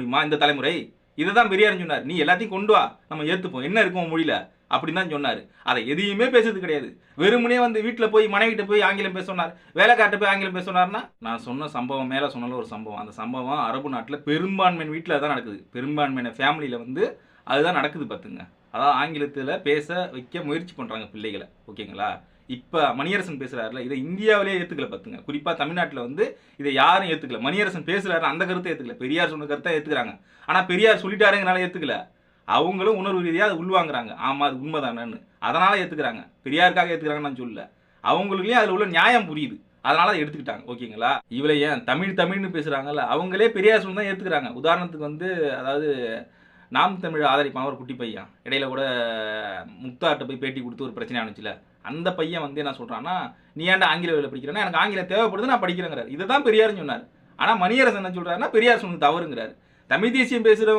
முடியுமா இந்த தலைமுறை? இதை தான் பெரியார் சொன்னார். நீ எல்லாத்தையும் கொண்டு வா. நம்ம ஏற்றுப்போம் என்ன இருக்கும் மொழியில்? அப்படின்னு தான் சொன்னார். அதை எதையுமே பேசுறது கிடையாது. வெறுமனே வந்து வீட்டில் போய் மனைவிட்ட போய் ஆங்கிலம் பேச சொன்னார். வேலைக்காட்ட போய் ஆங்கிலம் பேச சொன்னார்னா நான் சொன்ன சம்பவம் மேலே சொன்னல ஒரு சம்பவம். அந்த சம்பவம் அரபு நாட்டில் பெரும்பான்மையின் வீட்டில் தான் நடக்குது. பெரும்பான்மையான ஃபேமிலியில் வந்து அதுதான் நடக்குது பார்த்துங்க. அதாவது ஆங்கிலத்தில் பேச வைக்க முயற்சி பண்ணுறாங்க பிள்ளைகளை. ஓகேங்களா? இப்போ மணியரசன் பேசுகிறாருல இதை இந்தியாவிலே ஏற்றுக்கல பார்த்துங்க குறிப்பாக தமிழ்நாட்டில் வந்து இதை யாரும் ஏற்றுக்கல மணியரசன் பேசுகிறாரு அந்த கருத்தை ஏற்றுக்கல பெரியார் சொன்ன கருத்தை ஏற்றுக்கிறாங்க ஆனால் பெரியார் சொல்லிட்டாருங்கனால ஏற்றுக்கல அவங்களும் உணர்வு ரீதியாக அதை உள்வாங்குறாங்க. ஆமாம் அது உண்மைதானேன்னு. அதனால் ஏற்றுக்கிறாங்க பெரியாருக்காக ஏற்றுக்கிறாங்கன்னு நான் சொல்லல. அவங்களுக்குலேயும் அதில் உள்ள நியாயம் புரியுது. அதனால அதை எடுத்துக்கிட்டாங்க. ஓகேங்களா? இவளை ஏன் தமிழ் தமிழ்னு பேசுகிறாங்கல்ல அவங்களே பெரியார் சொல்லி தான் ஏற்றுக்கிறாங்க உதாரணத்துக்கு வந்து அதாவது நாம் தமிழ் ஆதரிப்பான் ஒரு குட்டி பையன். இடையில கூட முக்தார்கிட்ட போய் பேட்டி கொடுத்து ஒரு பிரச்சனை ஆனிச்சுல அந்த பையன் வந்து என்ன சொல்றான்னா நீ ஏன்டா ஆங்கில வேலை படிக்கிறேன்னா எனக்கு ஆங்கிலம் தேவைப்படுது நான் படிக்கிறேங்கிறார். இதை தான் பெரியார்னு சொன்னார். ஆனால் மணியரசன் என்ன சொல்றாருன்னா பெரியார் சொன்னது தவறுங்கிறார். தமிழ் தேசியம் பேசுகிறவங்க